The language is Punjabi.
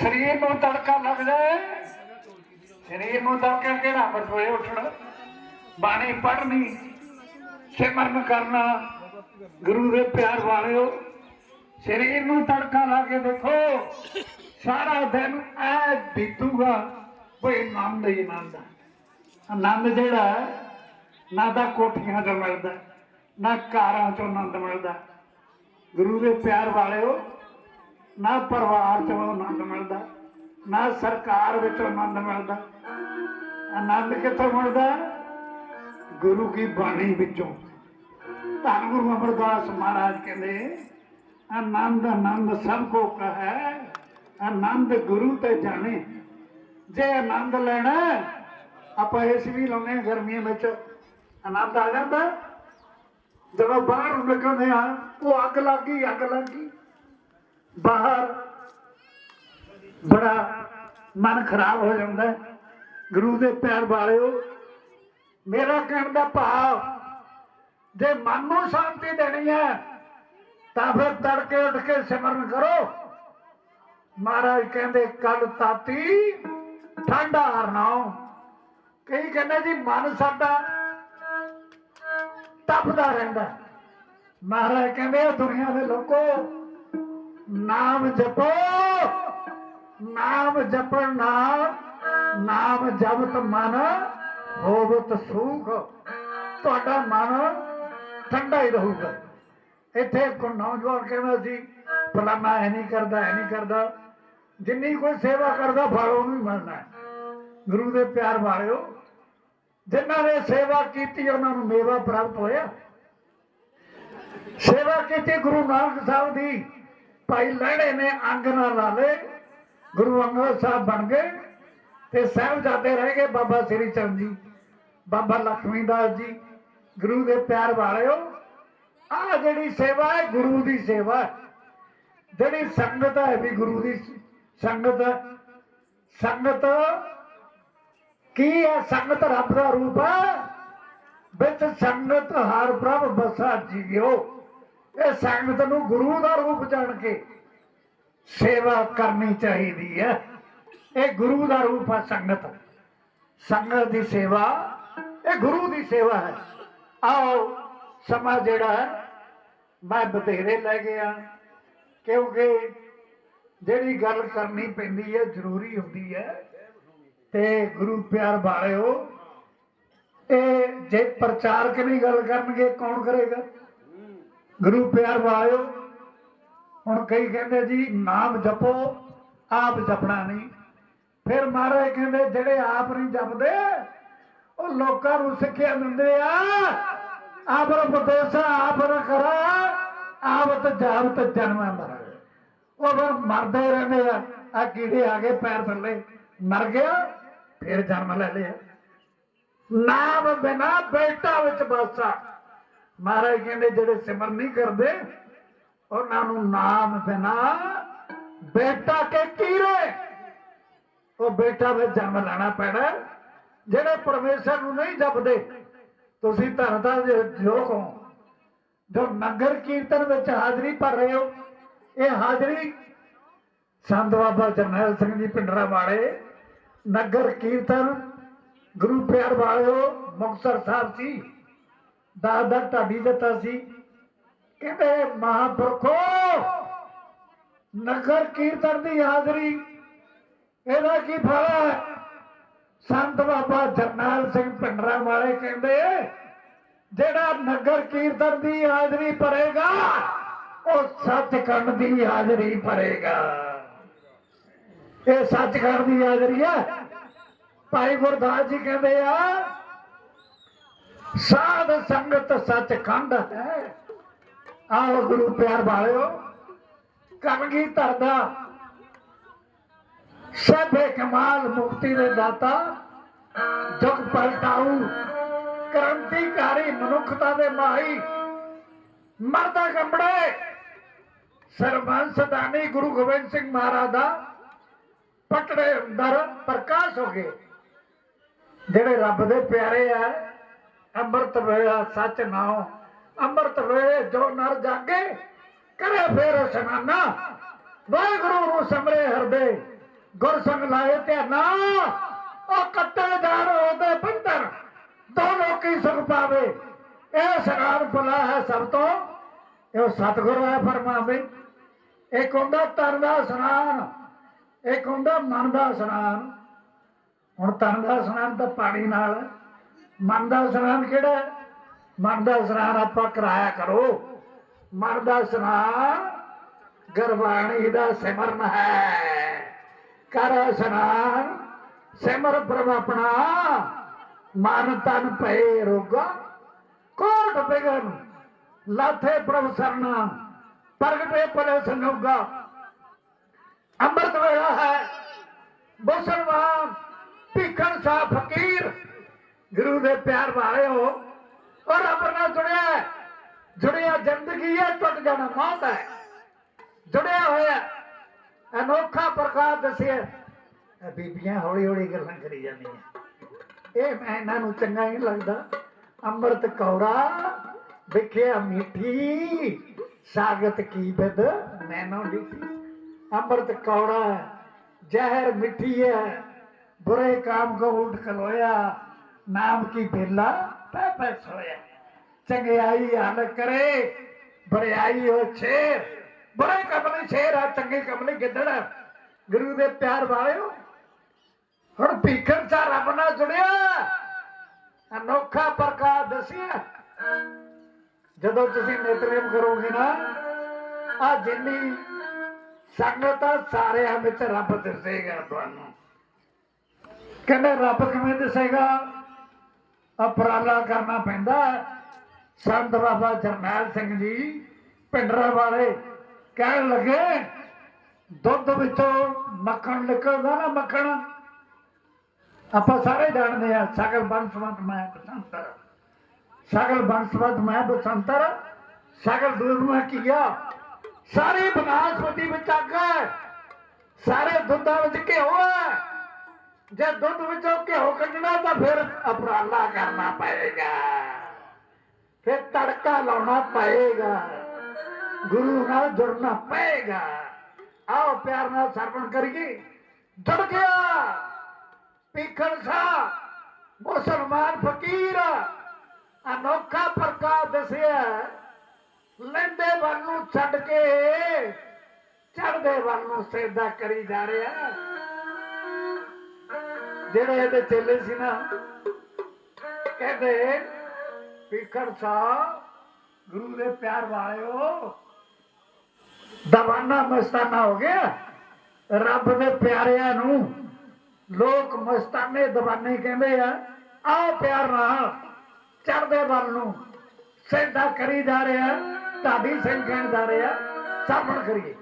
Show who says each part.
Speaker 1: ਸਰੀਰ ਨੂੰ ਤੜਕਾ ਲੱਗ ਜਾਏ ਸਰੀਰ ਨੂੰ ਤੜਕਾ ਕਿਹੜਾ ਬਸੋਏ ਉੱਠਣਾ। ਬਾਣੀ ਪੜ੍ਹਨੀ, ਸਿਮਰਨ ਕਰਨਾ। ਗੁਰੂ ਦੇ ਪਿਆਰ ਵਾਲਿਓ, ਸਰੀਰ ਨੂੰ ਤੜਕਾ ਲਾ ਕੇ ਦੇਖੋ। ਸਾਰਾ ਦਿਨ ਐ ਬੀਤੂਗਾ ਕੋਈ ਆਨੰਦ ਹੀ ਆਨੰਦ ਆਨੰਦ ਜਿਹੜਾ ਨਾ ਤਾਂ ਕੋਠੀਆਂ 'ਚ ਮਿਲਦਾ, ਨਾ ਕਾਰਾਂ 'ਚੋਂ ਆਨੰਦ ਮਿਲਦਾ। ਗੁਰੂ ਦੇ ਪਿਆਰ ਵਾਲਿਓ ਨਾ ਪਰਿਵਾਰ 'ਚੋਂ ਆਨੰਦ ਮਿਲਦਾ, ਨਾ ਸਰਕਾਰ ਵਿੱਚੋਂ ਆਨੰਦ ਮਿਲਦਾ। ਆਨੰਦ ਕਿੱਥੋਂ ਮਿਲਦਾ? ਗੁਰੂ ਕੀ ਬਾਣੀ ਵਿੱਚੋਂ। ਧੰਨ ਗੁਰੂ ਅਮਰਦਾਸ ਮਹਾਰਾਜ ਕਹਿੰਦੇ, ਆਨੰਦ ਆਨੰਦ ਸਭ ਕੋ ਕਹੈ ਆਨੰਦ ਗੁਰੂ ਤੇ ਜਾਣੇ। ਜੇ ਆਨੰਦ ਲੈਣਾ, ਆਪਾਂ ਇਸ ਵੀ ਲਾਉਂਦੇ ਹਾਂ ਗਰਮੀਆਂ ਵਿੱਚ। ਆਨੰਦ ਆ ਜਾਂਦਾ। ਜਦੋਂ ਬਾਹਰ ਨਿਕਲਦੇ ਆ ਉਹ ਅੱਗ ਲੱਗ ਗਈ, ਅੱਗ ਲੱਗ ਗਈ। ਬਾਹਰ ਬੜਾ ਮਨ ਖਰਾਬ ਹੋ ਜਾਂਦਾ ਗੁਰੂ ਦੇ ਪੈਰ ਵਾਲਿਓ, ਮੇਰਾ ਕਹਿਣ ਦਾ ਭਾਵ, ਜੇ ਮਨ ਨੂੰ ਸ਼ਾਂਤੀ ਦੇਣੀ ਹੈ, ਤਾਂ ਫਿਰ ਤੜਕੇ ਉੱਠ ਕੇ ਸਿਮਰਨ ਕਰੋ। ਮਹਾਰਾਜ ਕਹਿੰਦੇ ਕੱਲ ਤਾਤੀ, ਠੰਡਾ ਹਰਨਾਓ ਕਈ ਕਹਿੰਦੇ ਜੀ, ਮਨ ਸਾਡਾ ਤਪਦਾ ਰਹਿੰਦਾ ਮਹਾਰਾਜ ਕਹਿੰਦੇ ਆ ਦੁਨੀਆ ਦੇ ਲੋਕੋ ਨਾਮ ਜਪੋ, ਨਾਮ ਜਪਣ ਨਾਲ ਨਾਮ ਜਪਤ ਮਨ ਹੋਵਤ ਸੁਖ। ਤੁਹਾਡਾ ਮਨ ਠੰਡਾ ਹੀ ਰਹੂਗਾ। ਇੱਥੇ ਇੱਕ ਨੌਜਵਾਨ ਕਹਿੰਦਾ ਸੀ ਫਲਾਣਾ ਇਹ ਨਹੀਂ ਕਰਦਾ, ਇਹ ਨਹੀਂ ਕਰਦਾ। ਜਿੰਨੀ ਕੋਈ ਸੇਵਾ ਕਰਦਾ, ਫਲ ਉਹਨੂੰ ਹੀ ਮਿਲਣਾ ਗੁਰੂ ਦੇ ਪਿਆਰ ਵਾਲਿਓ, ਜਿਨ੍ਹਾਂ ਨੇ ਸੇਵਾ ਕੀਤੀ, ਉਹਨਾਂ ਨੂੰ ਮੇਵਾ ਪ੍ਰਾਪਤ ਹੋਇਆ। ਸੇਵਾ ਕੀਤੀ ਗੁਰੂ ਨਾਨਕ ਸਾਹਿਬ ਦੀ। ਭਾਈ ਲਹਿੜੇ ਨੇ ਅੰਗ ਨਾ ਲਾ ਲਏ, ਗੁਰੂ ਅੰਗਦ ਸਾਹਿਬ ਬਣ ਗਏ ਤੇ ਸਾਹਿਬਜ਼ਾਦੇ ਰਹਿ ਗਏ ਬਾਬਾ ਸ੍ਰੀ ਚੰਦ ਜੀ, ਬਾਬਾ ਲਖਮੀ ਦਾਸ ਜੀ। ਗੁਰੂ ਦੇ ਪਿਆਰ ਵਾਲਿਓ ਆ ਜਿਹੜੀ ਸੇਵਾ ਹੈ, ਗੁਰੂ ਦੀ ਸੇਵਾ ਜਿਹੜੀ ਸੰਗਤ ਹੈ ਵੀ ਗੁਰੂ ਦੀ ਸੰਗਤ ਹੈ। ਸੰਗਤ ਕੀ ਹੈ? ਸੰਗਤ ਰੱਬ ਦਾ ਰੂਪ ਹੈ। ਵਿੱਚ ਸੰਗਤ ਹਰ ਪ੍ਰਭ ਬਸਾ ਜੀਓ। ਇਹ ਸੰਗਤ ਨੂੰ ਗੁਰੂ ਦਾ ਰੂਪ ਜਾਣ ਕੇ ਸੇਵਾ ਕਰਨੀ ਚਾਹੀਦੀ ਹੈ। ਇਹ ਗੁਰੂ ਦਾ ਰੂਪ ਹੈ ਸੰਗਤ। ਸੰਗਤ ਦੀ ਸੇਵਾ, ਇਹ ਗੁਰੂ ਦੀ ਸੇਵਾ ਹੈ। ਆਓ, ਸਮਾਂ ਜਿਹੜਾ ਹੈ, ਮੈਂ ਬਥੇਰੇ ਲੈ ਗਿਆ। ਕਿਉਂਕਿ ਜਿਹੜੀ ਗੱਲ ਕਰਨੀ ਪੈਂਦੀ ਹੈ, ਜ਼ਰੂਰੀ ਹੁੰਦੀ ਹੈ। ਤੇ ਗੁਰੂ ਪਿਆਰ ਵਾਲਿਓ, ਇਹ ਜੇ ਪ੍ਰਚਾਰਕ ਨਹੀਂ ਗੱਲ ਕਰਨਗੇ, ਕੌਣ ਕਰੇਗਾ? ਗੁਰੂ ਪਿਆਰ ਵਾਲਿਓ, ਹੁਣ ਕਈ ਕਹਿੰਦੇ ਜੀ, ਨਾਮ ਜਪੋ, ਆਪ ਜਪਣਾ ਨਹੀਂ। ਫਿਰ ਮਹਾਰਾਜ ਕਹਿੰਦੇ, ਜਿਹੜੇ ਆਪ ਨਹੀਂ ਜਪਦੇ, ਉਹ ਲੋਕਾਂ ਨੂੰ ਸਿੱਖਿਆ ਦਿੰਦੇ ਆ। ਆਪਰ ਉਪਦੇਸ਼ ਆਪਰ ਕਰਾ ਆਵਤ ਜਾਵਤ ਜਨਮ ਮਰ ਉਹ ਫਿਰ ਮਰਦੇ ਰਹਿੰਦੇ ਆ। ਆ ਕੀੜੇ ਆ ਗਏ ਪੈਰ ਥੱਲੇ। ਮਰ ਗਿਆ, ਫਿਰ ਜਨਮ ਲੈ ਲਿਆ। ਨਾਮ ਬਿਨਾ ਬੇਟਾ ਵਿੱਚ ਬਸਾ ਮਹਾਰਾਜ ਕਹਿੰਦੇ, ਜਿਹੜੇ ਸਿਮਰ ਨਹੀਂ ਕਰਦੇ, ਉਹਨਾਂ ਨੂੰ ਨਾਮ ਬਿਨਾ ਬੇਟਾ ਕੇ ਕੀਰੇ। ਉਹ ਬੇਟਾ ਵਿੱਚ ਜਨਮ ਲੈਣਾ ਪੈਣਾ। ਜਿਹੜੇ ਪਰਮੇਸ਼ਰ ਨੂੰ ਨਹੀਂ ਜਪਦੇ, ਤੁਸੀਂ ਧਰਤਾ ਦੇ ਜੋਗ ਹੋ ਜੋ ਨਗਰ ਕੀਰਤਨ ਵਿੱਚ ਹਾਜ਼ਰੀ ਭਰ ਰਹੇ ਹੋ, ਇਹ ਹਾਜ਼ਰੀ ਸੰਤ ਬਾਬਾ ਜਰਨੈਲ ਸਿੰਘ ਜੀ ਪਿੰਡਰਾ ਵਾਲੇ, ਨਗਰ ਕੀਰਤਨ ਗੁਰੂ ਪਿਆਰ ਵਾਲਿਓ, ਮੁਕਤਸਰ ਸਾਹਿਬ ਸੀ ਦਾਦਾ ਢਾਡੀ ਦਿੱਤਾ ਸੀ। ਕਹਿੰਦੇ ਮਹਾਂਪੁਰਖੋ, ਨਗਰ ਕੀਰਤਨ ਦੀ ਹਾਜ਼ਰੀ, ਇਹਦਾ ਕੀ ਫਲ ਹੈ? ਸੰਤ ਬਾਬਾ ਜਰਨੈਲ ਸਿੰਘ ਪਿੰਡਰਾ ਵਾਲੇ ਕਹਿੰਦੇ, ਜਿਹੜਾ ਨਗਰ ਕੀਰਤਨ ਦੀ ਹਾਜ਼ਰੀ ਭਰੇਗਾ, ਉਹ ਸੱਚਖੰਡ ਦੀ ਹਾਜ਼ਰੀ ਭਰੇਗਾ। ਇਹ ਸੱਚਖੰਡ ਦੀ ਹਾਜ਼ਰੀ ਹੈ। ਭਾਈ ਗੁਰਦਾਸ ਜੀ ਕਹਿੰਦੇ ਆ ਸਾਧ ਸੰਗਤ ਸੱਚਖੰਡ ਹੈ। ਆਓ ਗੁਰੂ ਪਿਆਰ ਵਾਲਿਓ ਕਮਗੀ ਧਰਦਾ ਸਭੇ ਕਮਾਲ ਮੁਕਤੀ ਦੇ ਦਾਤਾ ਜਗ ਪਲਟਾਊ, ਕ੍ਰਾਂਤੀਕਾਰੀ ਮਨੁੱਖਤਾ ਦੇ ਮਾਹੀ, ਮਰਦਾ ਕੰਬੜੇ ਸਰਬੰਸ ਦਾਨੀ ਗੁਰੂ ਗੋਬਿੰਦ ਸਿੰਘ ਮਹਾਰਾਜ ਦਾ ਪਟੜੇ ਅੰਦਰ ਪ੍ਰਕਾਸ਼ ਹੋ ਗਏ। ਜਿਹੜੇ ਰੱਬ ਦੇ ਪਿਆਰੇ ਆ ਅੰਮ੍ਰਿਤ ਵੇਲਾ ਸੱਚ ਨਾਉ। ਅੰਮ੍ਰਿਤ ਵੇਲੇ ਜੋ ਨਰ ਜਾਗੇ, ਕਰੇ ਫੇਰ ਇਸ਼ਨਾਨਾ ਵਾਹਿਗੁਰੂ ਨੂੰ ਸਮਰੇ ਹਿਰਦੇ। ਗੁਰਸੰਗ ਲਾਏ ਧਿਆਨਾ। ਉਹ ਕੱਟਣ ਜਾਣ ਉਹਦੇ ਬੰਦਰ ਦੋ ਲੋਕੀ ਸੁਖ ਪਾਵੇ। ਇਹ ਸਗਾਰ ਭਲਾ ਹੈ ਸਭ ਤੋਂ। ਇਹ ਸਤਿਗੁਰੂ ਹੈ ਫਰਮਾਵੇ ਇੱਕ ਹੁੰਦਾ ਤਨ ਦਾ ਸਨਾਨ, ਇੱਕ ਹੁੰਦਾ ਮਨ ਦਾ ਇਸ਼ਨਾਨ ਹੁਣ ਤਨ ਦਾ ਇਸ਼ਨਾਨ ਤਾਂ ਪਾਣੀ ਨਾਲ ਹੈ। ਮਨ ਦਾ ਇਸ਼ਨਾਨ ਕਿਹੜਾ ਮਨ ਦਾ ਇਸ਼ਨਾਨ ਆਪਾਂ ਕਰਾਇਆ ਕਰੋ। ਮਨ ਦਾ ਇਸ਼ਨਾਨ ਗੁਰਬਾਣੀ ਦਾ ਸਿਮਰਨ ਹੈ। ਕਰ ਇਸ਼ਨਾਨ, ਸਿਮਰ ਪ੍ਰਭ ਆਪਣਾ ਮਨ ਤਨ ਭਏ ਰੋਗਾ, ਕੋਟ ਬਿਗਨ ਲਾਥੇ ਪ੍ਰਭ ਸਰਨਾ, ਪ੍ਰਗਟੇ ਭਲੇ ਸੰਯੋਗਾ। ਅੰਮ੍ਰਿਤ ਵੇਲਾ ਹੈ ਮੁਸਲਮਾਨ ਭੀਖਣ ਸਾਹ ਫਕੀਰ ਗੁਰੂ ਦੇ ਪਿਆਰ ਵਾਲਿਓ ਔਰ ਰੱਬ ਨਾਲ ਜੁੜਿਆ ਜੁੜਿਆ ਜ਼ਿੰਦਗੀ ਹੈ, ਟੁੱਟ ਜਾਣਾ ਮੌਤ ਹੈ। ਜੁੜਿਆ ਹੋਇਆ ਅਨੋਖਾ ਪ੍ਰਕਾਰ ਦੱਸਿਆ ਬੀਬੀਆਂ ਹੌਲੀ ਹੌਲੀ ਗੱਲਾਂ ਕਰੀ ਜਾਂਦੀਆਂ। ਇਹ ਮੈਂ ਇਹਨਾਂ ਨੂੰ ਚੰਗਾ ਨਹੀਂ ਲੱਗਦਾ। ਅੰਮ੍ਰਿਤ ਕੌੜਾ, ਵਿਖਿਆ ਮਿੱਠੀ, ਸਾਗਤ ਕੀ ਬਿਦ ਨੈਣੋ ਲਿਖੀ। ਅੰਮ੍ਰਿਤ ਕੌੜਾ ਜ਼ਹਿਰ ਮਿੱਠੀ ਹੈ। ਬੁਰੇ ਕਾਮ ਕੋ ਉਠ ਖਲੋਇਆ। ਨਾਮ ਕੀ ਬੇਲਾ ਪੈ ਪੈ ਸੋਇਆ। ਚੰਗਿਆਈ ਹਲ ਕਰੇ, ਬਰਿਆਈ ਹੋ ਛੇਰ। ਬੁਰੇ ਕੰਮ ਲਈ ਸ਼ੇਰ ਆ ਚੰਗੇ ਕੰਮ ਗਿੱਦੜ। ਗੁਰੂ ਦੇ ਪਿਆਰ ਵਾਲਿਓ, ਹੁਣ ਭੀਖਣ ਸਾ ਰੱਬ ਨਾਲ ਜੁੜਿਆ। ਅਨੋਖਾ ਪ੍ਰਕਾਰ ਦੱਸਿਆ। ਜਦੋਂ ਤੁਸੀਂ ਨਿਤਨੇਮ ਕਰੋਗੇ ਨਾ, ਆ ਜਿੰਨੀ ਸੰਗਤ ਆ, ਸਾਰਿਆਂ ਵਿੱਚ ਰੱਬ ਦਿਸੇਗਾ ਤੁਹਾਨੂੰ। ਕਹਿੰਦੇ ਰੱਬ ਕਿਵੇਂ ਦਿਸੇਗਾ? ਅਪਰਾਲਾ ਕਰਨਾ ਪੈਂਦਾ ਸੰਤ ਬਾਬਾ ਜਰਨੈਲ ਸਿੰਘ ਜੀ ਪਿੰਡਰਾ ਵਾਲੇ ਕਹਿਣ ਲੱਗੇ, ਦੁੱਧ ਵਿੱਚੋਂ ਮੱਖਣ ਨਿਕਲਦਾ ਨਾ ਮੱਖਣ? ਆਪਾਂ ਸਾਰੇ ਜਾਣਦੇ ਆ ਸਗਲ ਬੰਸਵੰਤ ਮੈਂ ਬਸੰਤਰ। ਸਗਲ ਬੰਸਵੰਤ ਮੈਂ ਬਸੰਤਰ, ਸਗਲ ਦੂਰ ਮੈਂ ਕੀਆ ਸਾਰੀ ਬਨਾਸਪਤੀ ਵਿੱਚ ਅੱਗ ਹੈ। ਸਾਰੇ ਦੁੱਧਾਂ ਵਿੱਚ ਘਿਓ ਹੈ। ਜੇ ਦੁੱਧ ਵਿੱਚੋਂ ਘਿਓ ਕੱਢਣਾ ਤਾਂ ਫਿਰ ਅਪਰਾਲਾ ਕਰਨਾ ਪਏਗਾ। ਫਿਰ ਤੜਕਾ ਲਾਉਣਾ ਪਏਗਾ। ਗੁਰੂ ਨਾਲ ਜੁੜਨਾ ਪਏਗਾ। ਆਓ ਪਿਆਰ ਨਾਲ ਸਰਵਣ ਕਰੀਏ। ਜੁੜ ਗਿਆ ਪੀਖਣ ਸਾ। ਮੁਸਲਮਾਨ ਫਕੀਰ। ਅਨੋਖਾ ਪ੍ਰਕਾਰ ਦੱਸਿਆ। ਲੈਂਦੇ ਵੱਲ ਨੂੰ ਛੱਡ ਕੇ ਚੜਦੇ ਵੱਲ ਨੂੰ ਸੇਦਾ ਕਰੀ ਜਾ ਰਿਹਾ। ਜਿਹੜੇ ਇਹਦੇ ਚੇਲੇ ਸੀ ਨਾ, ਕਹਿੰਦੇ ਪੀਖਣ ਸਾ ਗੁਰੂ ਦੇ ਪਿਆਰ ਵਾਲਿਓ, ਦਵਾਨਾ ਮਸਤਾਨਾ ਹੋ ਗਿਆ। ਰੱਬ ਦੇ ਪਿਆਰਿਆਂ ਨੂੰ ਲੋਕ ਮਸਤਾਨੇ ਦਵਾਨੇ ਕਹਿੰਦੇ ਆ ਆਓ ਪਿਆਰ ਨਾਲ ਚੜਦੇ ਵੱਲ ਨੂੰ ਸਿੱਧਾ ਕਰੀ ਜਾ ਰਿਹਾ, ਢਾਡੀ ਸਿੰਘ ਕਹਿਣ ਜਾ ਰਿਹਾ, ਸਾਬਣ ਕਰੀਏ।